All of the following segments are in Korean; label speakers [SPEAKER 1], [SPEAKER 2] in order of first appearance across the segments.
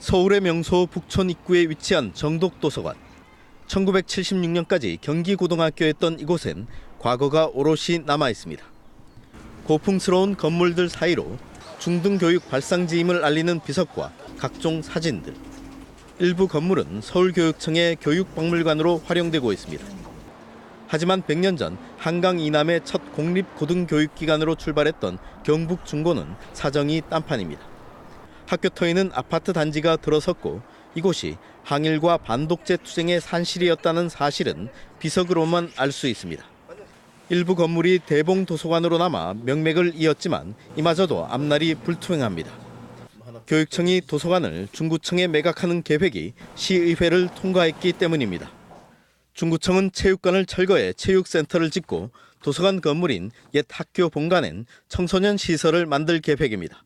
[SPEAKER 1] 서울의 명소 북촌 입구에 위치한 정독도서관. 1976년까지 경기고등학교였던 이곳엔 과거가 오롯이 남아 있습니다. 고풍스러운 건물들 사이로 중등교육 발상지임을 알리는 비석과 각종 사진들. 일부 건물은 서울교육청의 교육박물관으로 활용되고 있습니다. 하지만 100년 전 한강 이남의 첫 공립 고등교육기관으로 출발했던 경북중고는 사정이 딴판입니다. 학교 터에는 아파트 단지가 들어섰고 이곳이 항일과 반독재 투쟁의 산실이었다는 사실은 비석으로만 알 수 있습니다. 일부 건물이 대봉 도서관으로 남아 명맥을 이었지만 이마저도 앞날이 불투명합니다. 교육청이 도서관을 중구청에 매각하는 계획이 시의회를 통과했기 때문입니다. 중구청은 체육관을 철거해 체육센터를 짓고 도서관 건물인 옛 학교 본관엔 청소년 시설을 만들 계획입니다.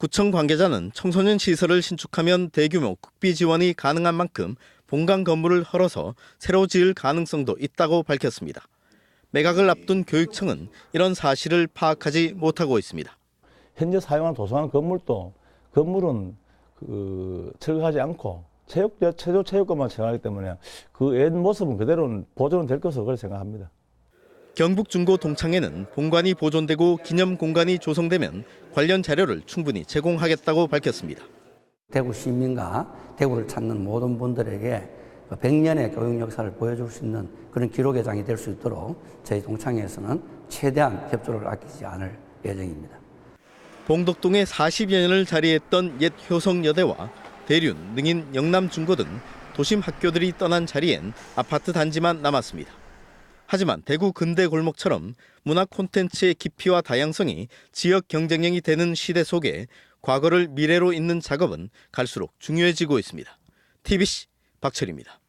[SPEAKER 1] 구청 관계자는 청소년 시설을 신축하면 대규모 국비 지원이 가능한 만큼 본관 건물을 헐어서 새로 지을 가능성도 있다고 밝혔습니다. 매각을 앞둔 교육청은 이런 사실을 파악하지 못하고 있습니다.
[SPEAKER 2] 현재 사용하는 도서관 건물도 건물은 그 철거하지 않고 체육 체조 체육관만 채용하기 때문에 그 옛 모습은 그대로 보존은 될 것으로 그렇게 생각합니다.
[SPEAKER 1] 경북 중고 동창회는 본관이 보존되고 기념 공간이 조성되면 관련 자료를 충분히 제공하겠다고 밝혔습니다.
[SPEAKER 3] 대구 시민과 대구를 찾는 모든 분들에게 100년의 교육 역사를 보여줄 수 있는 그런 기록의 장이 될 수 있도록 저희 동창회에서는 최대한 협조를 아끼지 않을 예정입니다.
[SPEAKER 1] 봉덕동에 40여 년을 자리했던 옛 효성여대와 대륜, 능인, 영남중고 등 도심 학교들이 떠난 자리엔 아파트 단지만 남았습니다. 하지만 대구 근대 골목처럼 문화 콘텐츠의 깊이와 다양성이 지역 경쟁력이 되는 시대 속에 과거를 미래로 잇는 작업은 갈수록 중요해지고 있습니다. TBC 박철입니다.